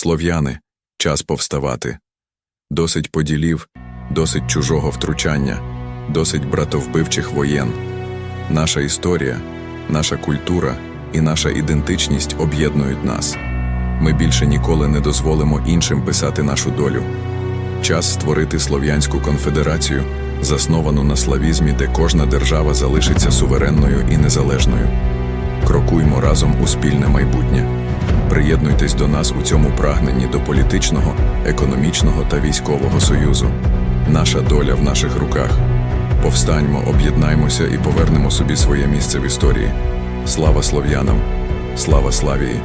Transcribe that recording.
Слов'яни, час повставати. Досить поділів, досить чужого втручання, досить братовбивчих воєн. Наша історія, наша культура і наша ідентичність об'єднують нас. Ми більше ніколи не дозволимо іншим писати нашу долю. Час створити Слов'янську конфедерацію, засновану на славізмі, де кожна держава залишиться суверенною і незалежною. Крокуймо разом у спільне майбутнє. Приєднуйтесь до нас у цьому прагненні до політичного, економічного та військового союзу. Наша доля в наших руках. Повстаньмо, об'єднаймося і повернемо собі своє місце в історії. Слава слов'янам! Слава Славії!